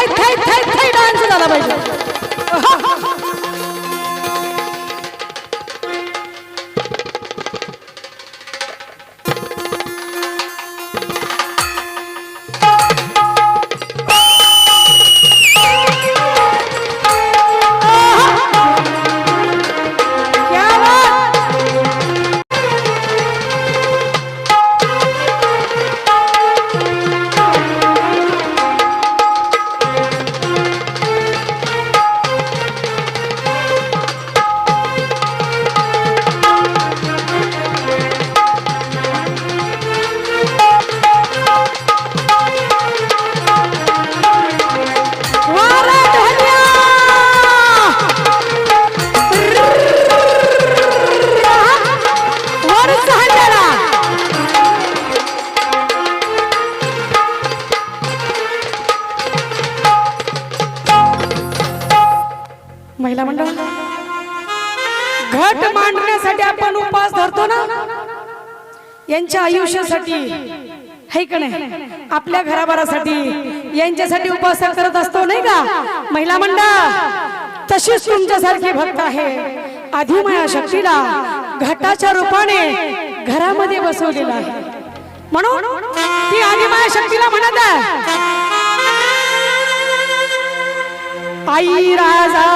Thai थाई थाई थाई डान्स झाला पाहिजे महिला मंडळ घट मांडण्यासाठी आपण उपास धरतो ना? यांच्या आयुष्यासाठी हे का नाही? आपल्या घराबारासाठी यांच्यासाठी उपास करत असतो नाही का? महिला मंडळ तशीच तुमच्यासारखी भक्त आहे. आधी माया शक्तीला घटाच्या रूपाने घरामध्ये बसवलेला आहे. म्हणून ती आधी माया शक्तीला म्हणत आहे आई राजा.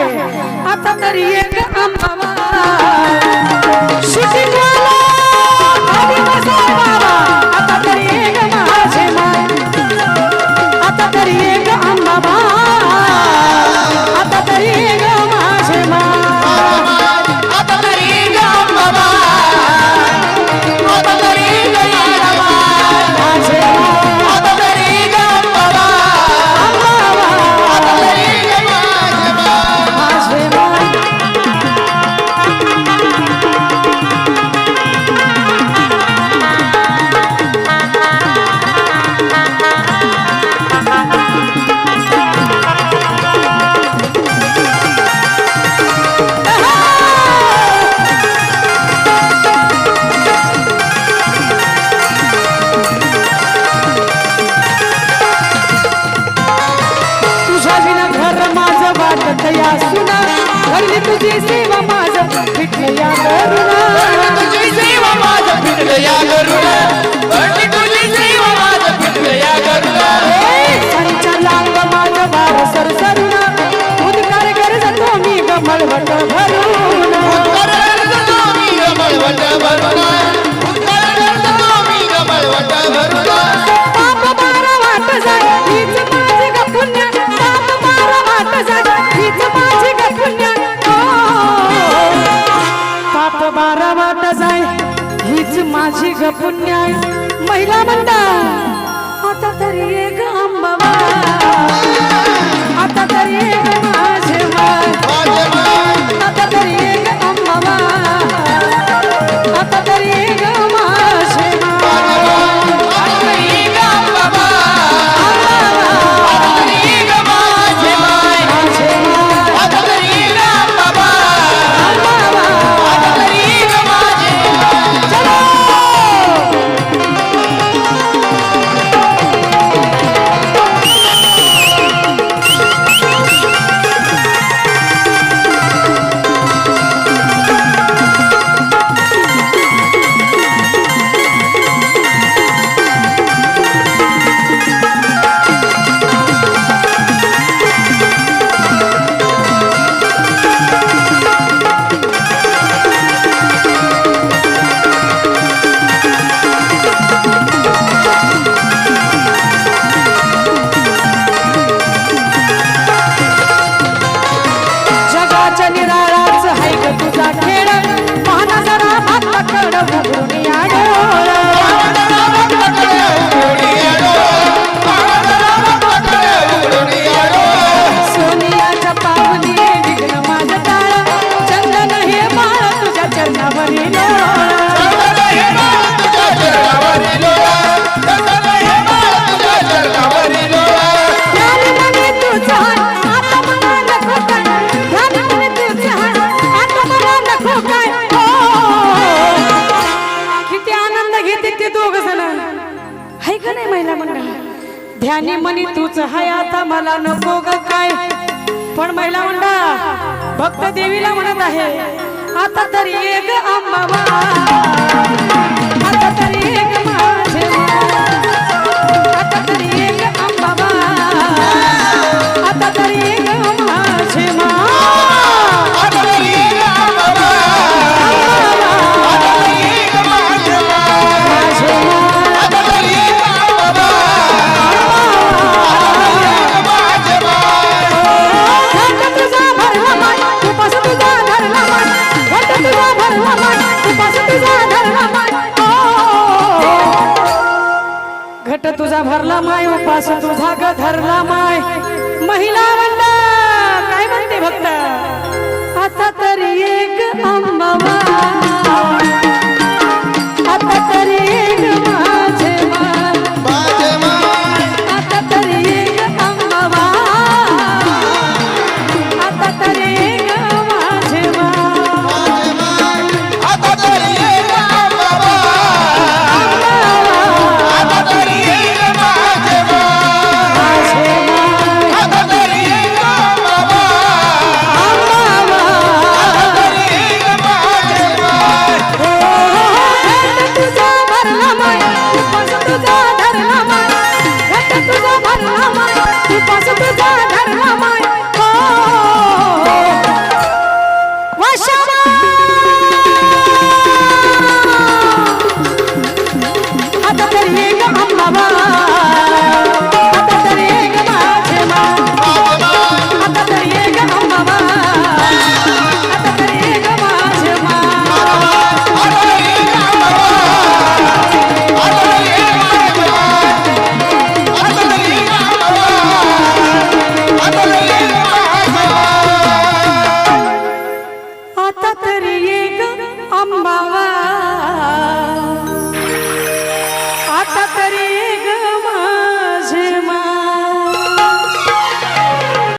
आहे आता तरी एक आंबा माझी ग पुण्याय महिला मंडळ. आता तरी एक अंबाबा आता तरी एक ध्यानी मनी तूच हाय आता मला नको ग काय. पण महिला मंडळ भक्त देवीला म्हणत आहे आता तरी एक अंबाबा आता तरी एक माझे आता तरी एक अंबाबा आता तरी तुझा भरला माय उपास तुझा ग धरला माय. महिला मंडळ काय म्हणते भक्त? आता तरी एक अंबावा आता तरी एक